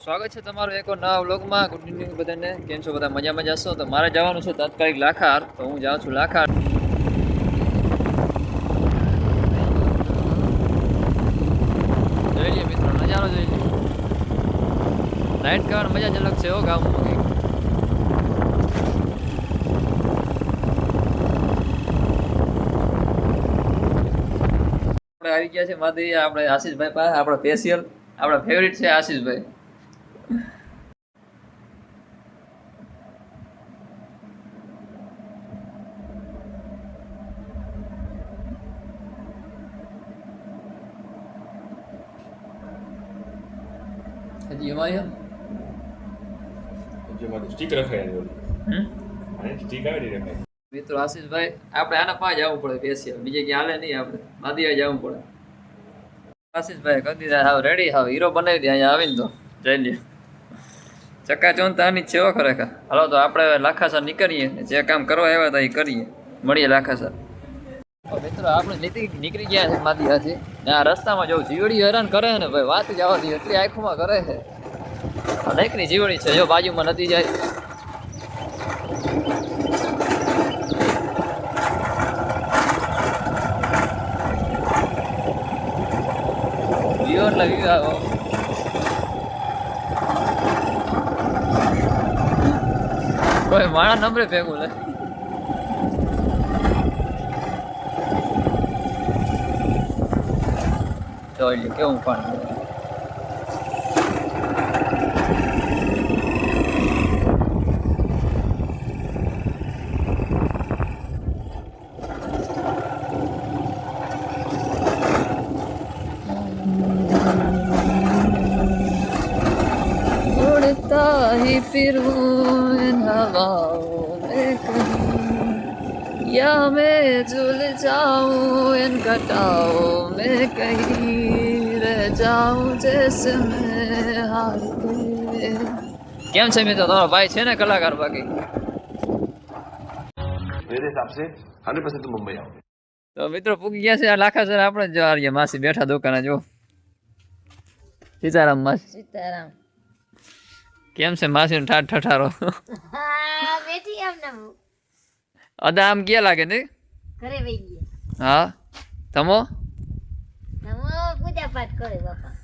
સ્વાગત છે તમારું એક નવા વ્લોગમાં. ગુડ ઇવનિંગ બધાને. કેમ છો? બધા મજા મજા છો તો મારે જવાનું છે તાત્કાલિક લાખાર. તો હું જાઉં છું લાખાર. જોઈ લઈએ મિત્રો, નજારો જોઈ લઈએ નાઇટ કરવાની મજા જ અલગ છે હો ગામમાં આવી ગયા છે માધી આપણે આશીષભાઈ પાસે, આપણો સ્પેશિયલ આપણો ફેવરિટ છે આશીષભાઈ. હજી એમાં આવ્યો? જે મારું સ્ટીક રખાય અને સ્ટીક આવી રખાય મિત્રો આશીષભાઈ આપણે આના પાસે જવું પડે સ્પેશિયલ બીજે ક્યાં હાલે નહીં આપણે. માદીએ જવું પડે. આશીષભાઈ કરી દીધા હાવ રેડી હાવ હીરો બનાવી દે અહીંયા આવીને તો. જઈ લે ચક્કા ચોંતાની જ છે ખરેખર. હાલો તો આપણે લાખાસર નીકળીએ. જે કામ કરવા આવ્યા હતા એ કરીએ. મળીએ લાખાસર. મિત્રો, આપણે નીકળી નીકળી ગયા છે માદીયાથી ને આ રસ્તામાં જવું જીવડી હેરાન કરે ને, ભાઈ વાત જ આવતી એટલી આંખોમાં કરે છે. આ નીકળી જીવડી છે, જો બાજુમાં નદી જાય. વ્યૂ એટલે કોઈ માણા નંબરે ભેગું લે. olha, que é um pano. उड़ता या मैं झूल जाऊं इन घटाओं में कहीं रह जाऊं जैसे मैं हार गए કેમ છે મિત્રો તમારો ભાઈ છે ને કલાકાર બાકી मेरे हिसाब से हंड्रेड परसेंट तुम मुंबई आओगे તો મિત્રો પૂગી ગયા છે આ લાખા સર આપણે જ જવા રહીએ માસી બેઠા દુકાને જો સીતારામ માસી સીતારામ કેમ છે માસી ઠાઠ ઠઠારો હા બેઠી એમને અદા આમ ગયા લાગે ને ઘરે વહી ગયા હા તમો નમો પૂજા પાઠ કરે બાપા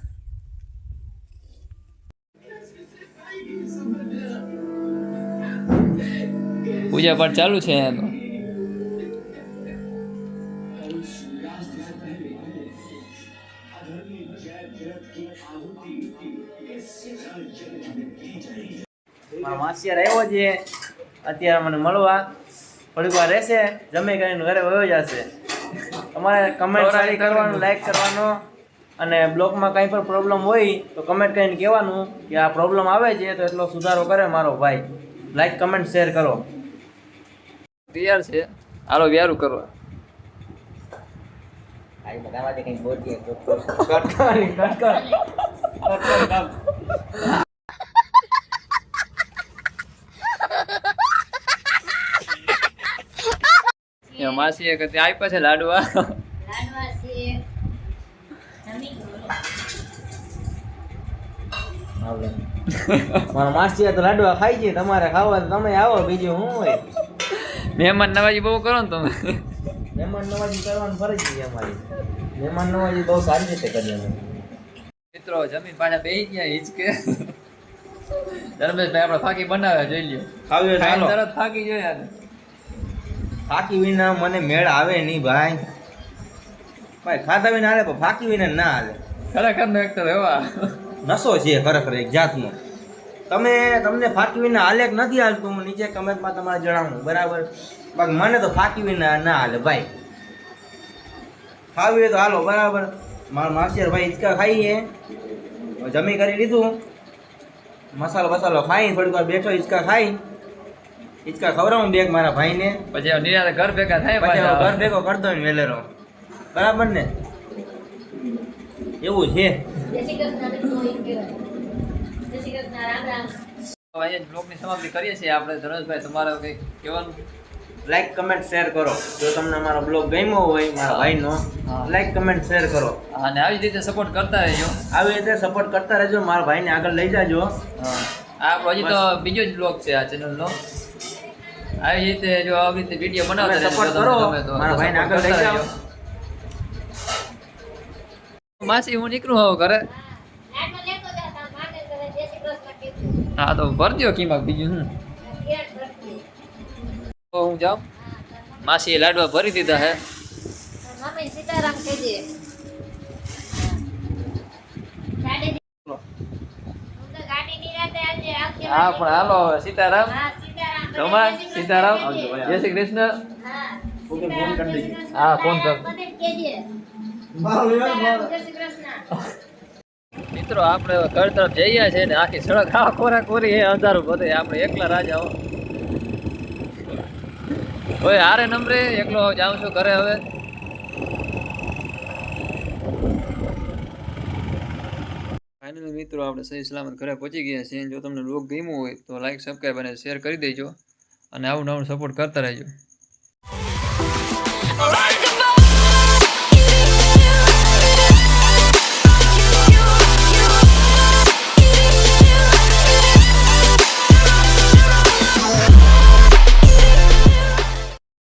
પૂજા પાઠ ચાલુ છે એનો. મારા માસિયાર આવ્યો છે. અત્યારે મને મળવા. થોડીક વાર રહેશે જમી કરીને ઘરે વયો જશે તમારે કમેન્ટ સારી કરવાનું લાઈક કરવાનો અને બ્લોગમાં કંઈ પણ પ્રોબ્લેમ હોય તો કમેન્ટ કરીને કહેવાનું કે આ પ્રોબ્લેમ આવે છે તો એટલો સુધારો કરે મારો ભાઈ લાઈક કમેન્ટ શેર કરો તૈયાર છે હાલો વ્યારું કરવા માસી એક ત્યાં આપ્યા છે લાડવા. લાડવા છે. મારો તો લાડવા ખાઈ છે તમારે ખાવા તો તમે આવો બીજું હું હોય? મહેમાન નવાજી બહુ કરો ને તમે. મહેમાન નવાજી કરવાનું ફરજ છે અમારી. મહેમાન નવાજી બહુ સારી રીતે કરીએ અમે. મિત્રો જમીન પાછા બેસી ગયા હિચકે. ધર્મેશભાઈ આપણે ફાકી બનાવ્યા જોઈ લ્યો. તો. તરત ફાકી આને. ફાકી વિના મને મેળ આવે નહીં ભાઈ. ભાઈ ખાધા વિના હાલે પણ ફાકી વિના ના હાલે. ખરેખર નો એક તો એવા. નશો છે ખરેખર એક જાતનો. તમે તમને ફાકી વિના હાલે કે નથી હાલતું હું નીચે કમેન્ટમાં તમારે જણાવું. બરાબર? બાકી મને તો ફાકી વિના ના હાલે ભાઈ. ખાવી હોય તો હાલો બરાબર? મારા માસિયાર ભાઈ હિંચકા ખાઈએ જમી કરી લીધું. મસાલો બસાલો ખાઈ થોડીક વાર બેઠો હિંચકા ખાઈ. હિંચકા ખવડાવું બેગ મારા ભાઈને. પછી નિરાતે ઘર ભેગા થાય પછી ઘર ભેગો કરતો દો ને વેલેરો. બરાબર ને? એવું છે. અહીંયા બ્લોગની સમાપ્તિ કરીએ છીએ. આપણે તમારે કંઈક કહેવાનું? લાઈક કમેન્ટ શેર કરો. જો તમને અમારો બ્લોગ ગમ્યો હોય મારા ભાઈનો લાઈક કમેન્ટ શેર કરો. અને આવી જ રીતે સપોર્ટ કરતા રહેજો. આવી રીતે સપોર્ટ કરતા રહેજો. મારા ભાઈને આગળ લઈ જાજો. આ હજી તો બીજો જ બ્લોગ છે આ ચેનલનો આવી રીતે જો આવી રીતે વીડિયો બનાવતા support કરો. મારા ભાઈને આગળ લઈ જાઓ. માસી હું નીકળું હવે ઘરે. હા તો ભરજો કિંમત બીજું હું તો હું જાઉં. માસીએ લાડવા ભરી દીધા હે. સીતારામ કહેજે હું પણ હાલો હવે સીતારામ. હા સીતારામ, જય શ્રી કૃષ્ણ. હા, ફોન કરી. મિત્રો, આપણે ઘર તરફ જઈએ છીએ ને આખી સડક આ કોરા કોરી એ અંધારું બધે. આપણે એકલા રાજાઓ હવે હારે નંબરે, એકલો જાઉં છું ઘરે હવે. ફાઇનલી મિત્રો, આપણે સહી સલામત ઘરે પહોંચી ગયા છીએ. જો તમને લોક ગમ્યું હોય તો લાઈક સબસ્ક્રાઈબ અને શેર કરી દેજો. અને આવું નવું સપોર્ટ કરતા રહેજો.